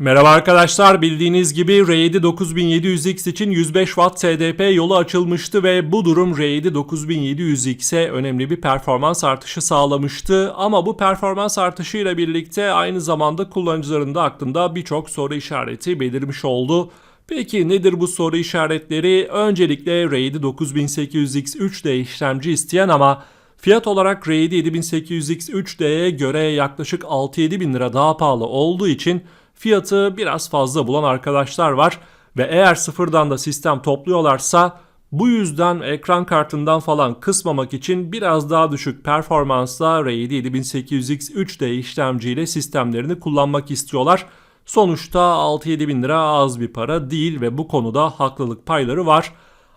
Merhaba arkadaşlar bildiğiniz gibi R7 9700X için 105 Watt TDP yolu açılmıştı ve bu durum R7 9700X'e önemli bir performans artışı sağlamıştı. Ama bu performans artışıyla birlikte aynı zamanda kullanıcıların da aklında birçok soru işareti belirmiş oldu. Peki nedir bu soru işaretleri? Öncelikle R7 9800X 3D işlemci isteyen ama Fiyat olarak R7 7800X 3D'ye göre yaklaşık 6-7 bin lira daha pahalı olduğu için fiyatı biraz fazla bulan arkadaşlar var ve eğer sıfırdan da sistem topluyorlarsa bu yüzden ekran kartından falan kısmamak için biraz daha düşük performansla R7 7800X 3D işlemciyle sistemlerini kullanmak istiyorlar. Sonuçta 6-7 bin lira az bir para değil ve bu konuda haklılık payları var.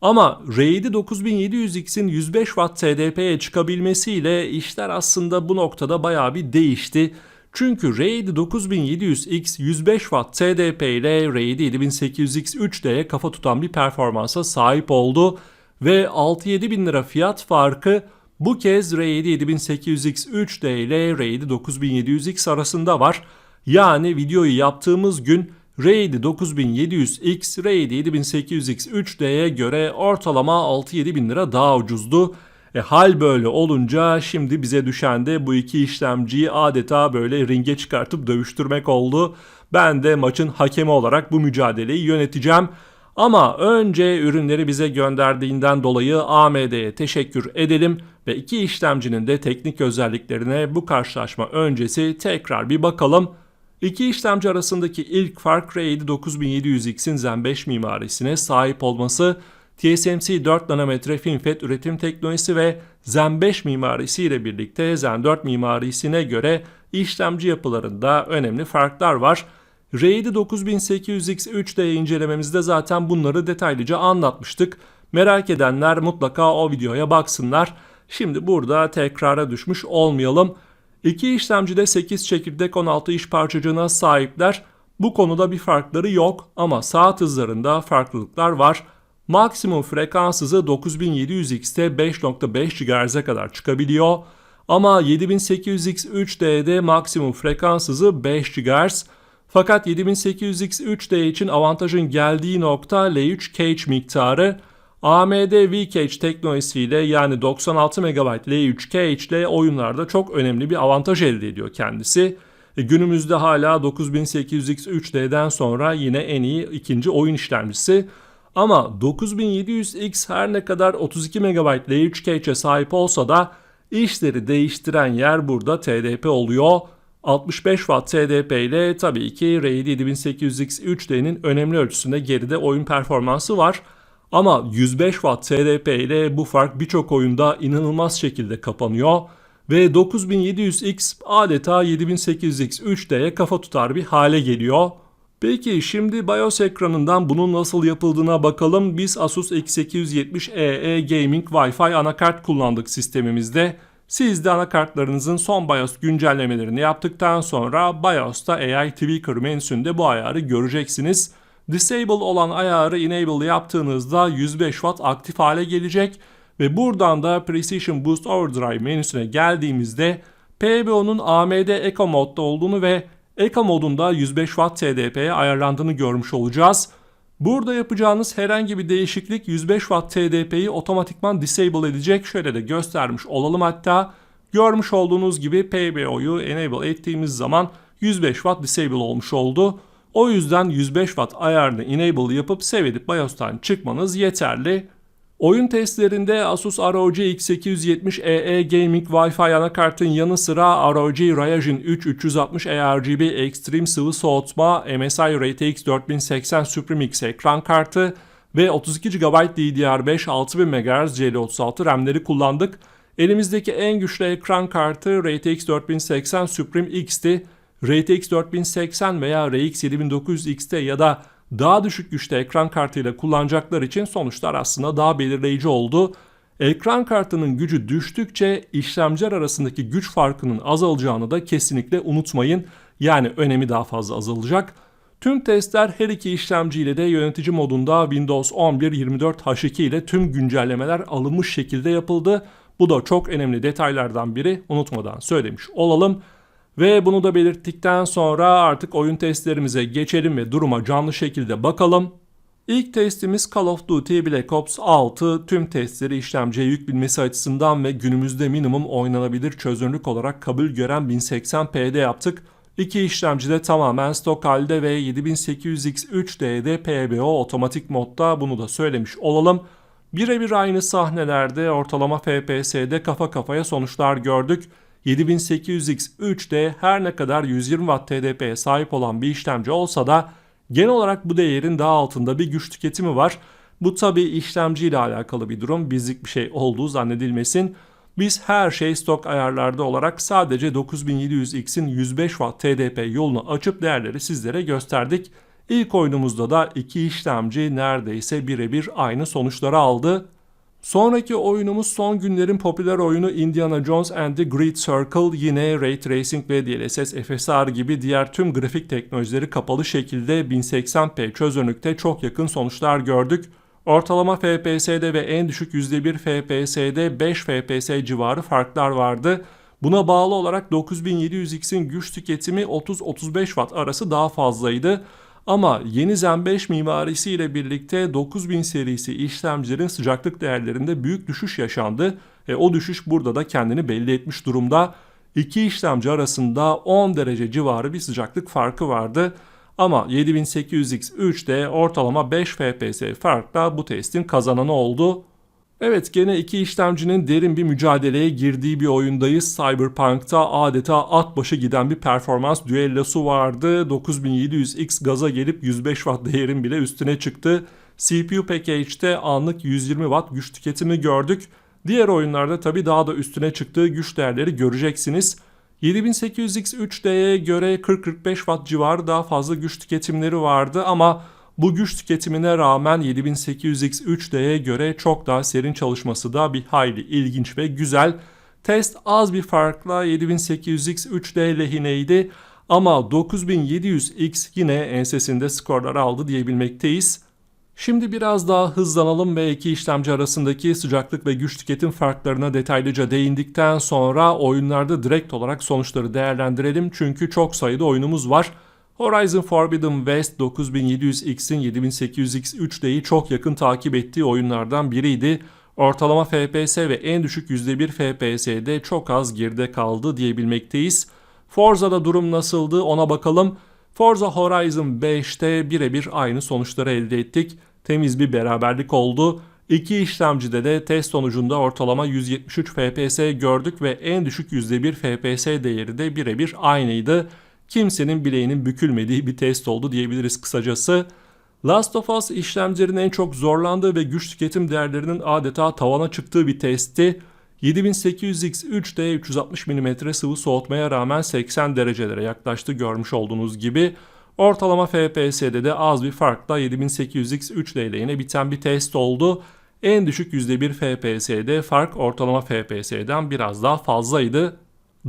Ama R7 9700X'in 105 Watt TDP'ye çıkabilmesiyle işler aslında bu noktada bayağı bir değişti. Çünkü R7 9700X 105 Watt TDP ile R7 7800X 3D'ye kafa tutan bir performansa sahip oldu ve 6-7 bin lira fiyat farkı bu kez R7 7800X 3D ile R7 9700X arasında var. Yani videoyu yaptığımız gün R7 9700X, R7 7800X 3D'ye göre ortalama 6-7 bin lira daha ucuzdu. E, hal böyle olunca şimdi bize düşen de bu iki işlemciyi adeta böyle ringe çıkartıp dövüştürmek oldu. Ben de maçın hakemi olarak bu mücadeleyi yöneteceğim. Ama önce ürünleri bize gönderdiğinden dolayı AMD'ye teşekkür edelim ve iki işlemcinin de teknik özelliklerine bu karşılaşma öncesi tekrar bir bakalım. İki işlemci arasındaki ilk fark R7 9700X'in Zen 5 mimarisine sahip olması TSMC 4 nanometre FinFET üretim teknolojisi ve Zen 5 mimarisi ile birlikte Zen 4 mimarisine göre işlemci yapılarında önemli farklar var. R7 9800X 3D incelememizde zaten bunları detaylıca anlatmıştık. Merak edenler mutlaka o videoya baksınlar. Şimdi burada tekrara düşmüş olmayalım. İki işlemcide 8 çekirdek 16 iş parçacığına sahipler. Bu konuda bir farkları yok ama saat hızlarında farklılıklar var. Maksimum frekans hızı 9700X'te 5.5 GHz'e kadar çıkabiliyor. Ama 7800X 3D'de maksimum frekans hızı 5 GHz. Fakat 7800X 3D için avantajın geldiği nokta L3 cache miktarı. AMD V-Cache teknolojisiyle yani 96 MB L3 cache ile oyunlarda çok önemli bir avantaj elde ediyor kendisi. E, günümüzde hala 9800X 3D'den sonra yine en iyi ikinci oyun işlemcisi. Ama 9700X her ne kadar 32 MB L3 cache'e sahip olsa da işleri değiştiren yer burada TDP oluyor. 65 Watt TDP ile tabii ki R7 7800X 3D'nin önemli ölçüsünde geride oyun performansı var. Ama 105 Watt TDP ile bu fark birçok oyunda inanılmaz şekilde kapanıyor ve 9700X adeta 7800X 3D'ye kafa tutar bir hale geliyor. Peki şimdi BIOS ekranından bunun nasıl yapıldığına bakalım. Biz Asus X870EE Gaming Wi-Fi anakart kullandık sistemimizde. Siz de anakartlarınızın son BIOS güncellemelerini yaptıktan sonra BIOS'ta AI Tweaker menüsünde bu ayarı göreceksiniz. Disable olan ayarı enable yaptığınızda 105 Watt aktif hale gelecek ve buradan da Precision Boost Overdrive menüsüne geldiğimizde PBO'nun AMD Eco modda olduğunu ve Eco modunda 105 Watt TDP'ye ayarlandığını görmüş olacağız. Burada yapacağınız herhangi bir değişiklik 105 Watt TDP'yi otomatikman disable edecek. Şöyle de göstermiş olalım hatta. Görmüş olduğunuz gibi PBO'yu enable ettiğimiz zaman 105 Watt disable olmuş oldu. O yüzden 105 Watt ayarını enable yapıp save edip BIOS'tan çıkmanız yeterli. Oyun testlerinde Asus ROG X870EE Gaming Wi-Fi anakartın yanı sıra ROG Ryzen 3 360 ARGB Extreme sıvı soğutma, MSI RTX 4080 Supreme X ekran kartı ve 32 GB DDR5 6000 MHz CL36 RAM'leri kullandık. Elimizdeki en güçlü ekran kartı RTX 4080 Supreme X'ti. RTX 4080 veya RX 7900X'te ya da daha düşük güçte ekran kartıyla kullanacaklar için sonuçlar aslında daha belirleyici oldu. Ekran kartının gücü düştükçe işlemciler arasındaki güç farkının azalacağını da kesinlikle unutmayın. Yani önemi daha fazla azalacak. Tüm testler her iki işlemciyle de yönetici modunda Windows 11 24H2 ile tüm güncellemeler alınmış şekilde yapıldı. Bu da çok önemli detaylardan biri unutmadan söylemiş olalım. Ve bunu da belirttikten sonra artık oyun testlerimize geçelim ve duruma canlı şekilde bakalım. İlk testimiz Call of Duty Black Ops 6 tüm testleri işlemciye yük bilmesi açısından ve günümüzde minimum oynanabilir çözünürlük olarak kabul gören 1080p'de yaptık. İki işlemci de tamamen stok halde ve 7800X3D'de PBO otomatik modda bunu da söylemiş olalım. Birebir aynı sahnelerde ortalama FPS'de kafa kafaya sonuçlar gördük. 7800X3D her ne kadar 120 Watt TDP'ye sahip olan bir işlemci olsa da genel olarak bu değerin daha altında bir güç tüketimi var. Bu tabi işlemci ile alakalı bir durum. Bizlik bir şey olduğu zannedilmesin. Biz her şey stok ayarlarda olarak sadece 9700X'in 105 Watt TDP yolunu açıp değerleri sizlere gösterdik. İlk oyunumuzda da iki işlemci neredeyse birebir aynı sonuçları aldı. Sonraki oyunumuz son günlerin popüler oyunu Indiana Jones and the Great Circle yine Ray Tracing ve DLSS FSR gibi diğer tüm grafik teknolojileri kapalı şekilde 1080p çözünürlükte çok yakın sonuçlar gördük. Ortalama FPS'de ve en düşük %1 FPS'de 5 FPS civarı farklar vardı. Buna bağlı olarak 9700X'in güç tüketimi 30-35 Watt arası daha fazlaydı. Ama yeni Zen 5 mimarisi ile birlikte 9000 serisi işlemcilerin sıcaklık değerlerinde büyük düşüş yaşandı. E, o düşüş burada da kendini belli etmiş durumda. İki işlemci arasında 10 derece civarı bir sıcaklık farkı vardı. Ama 7800X3'de ortalama 5 FPS farkla bu testin kazananı oldu. Evet gene iki işlemcinin derin bir mücadeleye girdiği bir oyundayız. Cyberpunk'ta adeta at başı giden bir performans düellosu vardı. 9700X gaza gelip 105 Watt değerin bile üstüne çıktı. CPU package'de anlık 120 Watt güç tüketimi gördük. Diğer oyunlarda tabi daha da üstüne çıktığı güç değerleri göreceksiniz. 7800X3D'ye göre 40-45 Watt civarı daha fazla güç tüketimleri vardı ama bu güç tüketimine rağmen 7800X3D'ye göre çok daha serin çalışması da bir hayli ilginç ve güzel. Test az bir farkla 7800X3D lehineydi ama 9700X yine ensesinde skorlar aldı diyebilmekteyiz. Şimdi biraz daha hızlanalım ve iki işlemci arasındaki sıcaklık ve güç tüketim farklarına detaylıca değindikten sonra oyunlarda direkt olarak sonuçları değerlendirelim. Çünkü çok sayıda oyunumuz var. Horizon Forbidden West 9700X'in 7800X3D'yi çok yakın takip ettiği oyunlardan biriydi. Ortalama FPS ve en düşük %1 FPS'de çok az geride kaldı diyebilmekteyiz. Forza'da durum nasıldı ona bakalım. Forza Horizon 5'te birebir aynı sonuçları elde ettik. Temiz bir beraberlik oldu. İki işlemcide de test sonucunda ortalama 173 FPS gördük ve en düşük %1 FPS değeri de birebir aynıydı kimsenin bileğinin bükülmediği bir test oldu diyebiliriz kısacası. Last of Us işlemcilerin en çok zorlandığı ve güç tüketim değerlerinin adeta tavana çıktığı bir testti. 7800X3'de 360 mm sıvı soğutmaya rağmen 80 derecelere yaklaştı görmüş olduğunuz gibi. Ortalama FPS'de de az bir farkla 7800X3 ile yine biten bir test oldu. En düşük %1 FPS'de fark ortalama FPS'den biraz daha fazlaydı.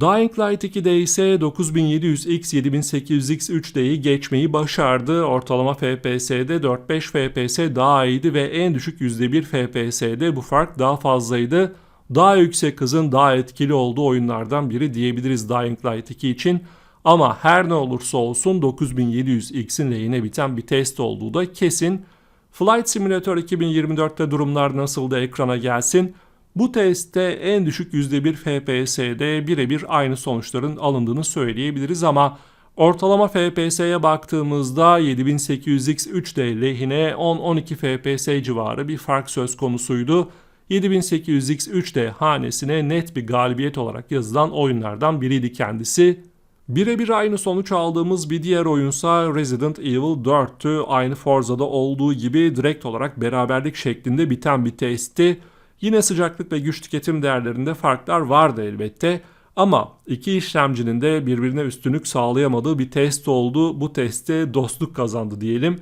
Dying Light 2'de ise 9700X 7800X3D'yi geçmeyi başardı. Ortalama FPS'de 4-5 FPS daha iyiydi ve en düşük %1 FPS'de bu fark daha fazlaydı. Daha yüksek hızın daha etkili olduğu oyunlardan biri diyebiliriz Dying Light 2 için. Ama her ne olursa olsun 9700X'in lehine biten bir test olduğu da kesin. Flight Simulator 2024'te durumlar nasıldı ekrana gelsin. Bu testte en düşük %1 FPS'de birebir aynı sonuçların alındığını söyleyebiliriz ama ortalama FPS'ye baktığımızda 7800X3D lehine 10-12 FPS civarı bir fark söz konusuydu. 7800X3D hanesine net bir galibiyet olarak yazılan oyunlardan biriydi kendisi. Birebir aynı sonuç aldığımız bir diğer oyunsa Resident Evil 4'tü. Aynı Forza'da olduğu gibi direkt olarak beraberlik şeklinde biten bir testti. Yine sıcaklık ve güç tüketim değerlerinde farklar vardı elbette. Ama iki işlemcinin de birbirine üstünlük sağlayamadığı bir test oldu. Bu testte dostluk kazandı diyelim.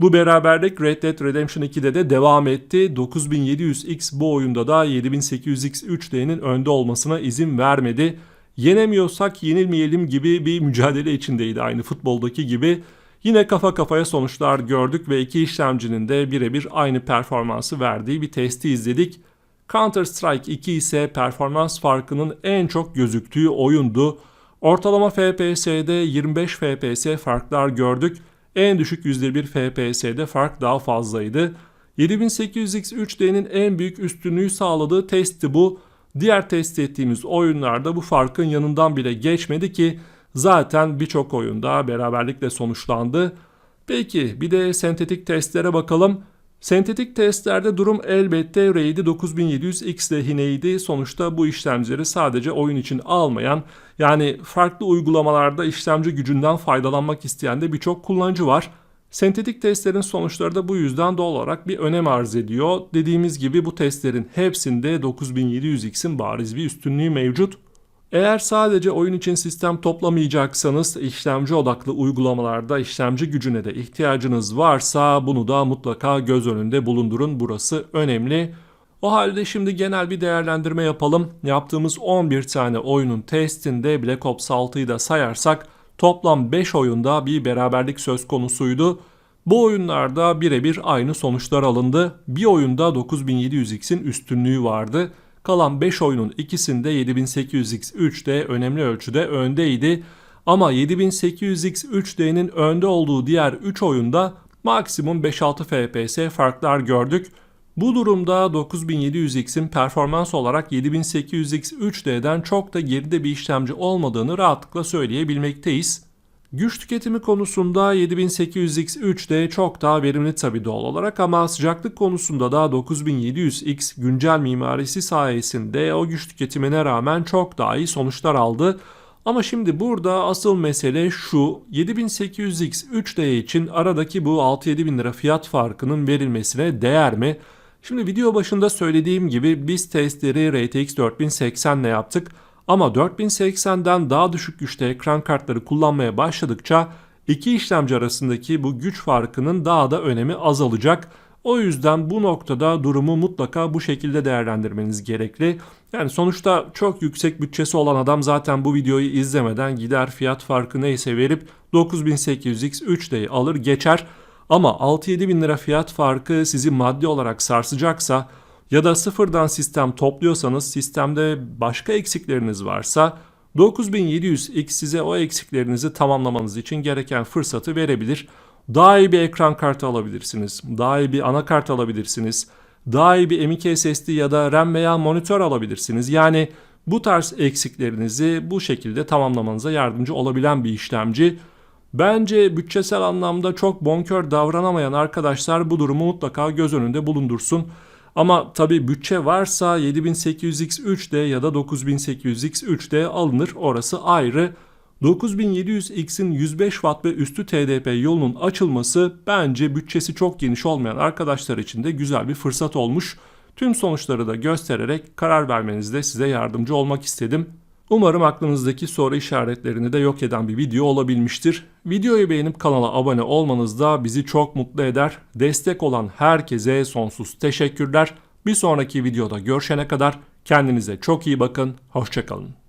Bu beraberlik Red Dead Redemption 2'de de devam etti. 9700X bu oyunda da 7800X 3D'nin önde olmasına izin vermedi. Yenemiyorsak yenilmeyelim gibi bir mücadele içindeydi aynı futboldaki gibi. Yine kafa kafaya sonuçlar gördük ve iki işlemcinin de birebir aynı performansı verdiği bir testi izledik. Counter Strike 2 ise performans farkının en çok gözüktüğü oyundu. Ortalama FPS'de 25 FPS farklar gördük. En düşük %1 FPS'de fark daha fazlaydı. 7800X 3D'nin en büyük üstünlüğü sağladığı testi bu. Diğer test ettiğimiz oyunlarda bu farkın yanından bile geçmedi ki zaten birçok oyunda beraberlikle sonuçlandı. Peki bir de sentetik testlere bakalım. Sentetik testlerde durum elbette RAID 9700X lehineydi. Sonuçta bu işlemcileri sadece oyun için almayan yani farklı uygulamalarda işlemci gücünden faydalanmak isteyen de birçok kullanıcı var. Sentetik testlerin sonuçları da bu yüzden doğal olarak bir önem arz ediyor. Dediğimiz gibi bu testlerin hepsinde 9700X'in bariz bir üstünlüğü mevcut. Eğer sadece oyun için sistem toplamayacaksanız işlemci odaklı uygulamalarda işlemci gücüne de ihtiyacınız varsa bunu da mutlaka göz önünde bulundurun. Burası önemli. O halde şimdi genel bir değerlendirme yapalım. Yaptığımız 11 tane oyunun testinde Black Ops 6'yı da sayarsak toplam 5 oyunda bir beraberlik söz konusuydu. Bu oyunlarda birebir aynı sonuçlar alındı. Bir oyunda 9700X'in üstünlüğü vardı. Kalan 5 oyunun ikisinde 7800X 3D önemli ölçüde öndeydi. Ama 7800X 3D'nin önde olduğu diğer 3 oyunda maksimum 5-6 FPS farklar gördük. Bu durumda 9700X'in performans olarak 7800X 3D'den çok da geride bir işlemci olmadığını rahatlıkla söyleyebilmekteyiz. Güç tüketimi konusunda 7800X 3D çok daha verimli tabi doğal olarak ama sıcaklık konusunda da 9700X güncel mimarisi sayesinde o güç tüketimine rağmen çok daha iyi sonuçlar aldı. Ama şimdi burada asıl mesele şu 7800X 3D için aradaki bu 6-7 bin lira fiyat farkının verilmesine değer mi? Şimdi video başında söylediğim gibi biz testleri RTX 4080 ile yaptık. Ama 4080'den daha düşük güçte ekran kartları kullanmaya başladıkça iki işlemci arasındaki bu güç farkının daha da önemi azalacak. O yüzden bu noktada durumu mutlaka bu şekilde değerlendirmeniz gerekli. Yani sonuçta çok yüksek bütçesi olan adam zaten bu videoyu izlemeden gider fiyat farkı neyse verip 9800X 3D'yi alır geçer. Ama 6-7 bin lira fiyat farkı sizi maddi olarak sarsacaksa ya da sıfırdan sistem topluyorsanız sistemde başka eksikleriniz varsa 9700X size o eksiklerinizi tamamlamanız için gereken fırsatı verebilir. Daha iyi bir ekran kartı alabilirsiniz. Daha iyi bir anakart alabilirsiniz. Daha iyi bir M.2 SSD ya da RAM veya monitör alabilirsiniz. Yani bu tarz eksiklerinizi bu şekilde tamamlamanıza yardımcı olabilen bir işlemci. Bence bütçesel anlamda çok bonkör davranamayan arkadaşlar bu durumu mutlaka göz önünde bulundursun. Ama tabi bütçe varsa 7800X 3D ya da 9800X 3D alınır orası ayrı. 9700X'in 105 Watt ve üstü TDP yolunun açılması bence bütçesi çok geniş olmayan arkadaşlar için de güzel bir fırsat olmuş. Tüm sonuçları da göstererek karar vermenizde size yardımcı olmak istedim. Umarım aklınızdaki soru işaretlerini de yok eden bir video olabilmiştir. Videoyu beğenip kanala abone olmanız da bizi çok mutlu eder. Destek olan herkese sonsuz teşekkürler. Bir sonraki videoda görüşene kadar kendinize çok iyi bakın. Hoşçakalın.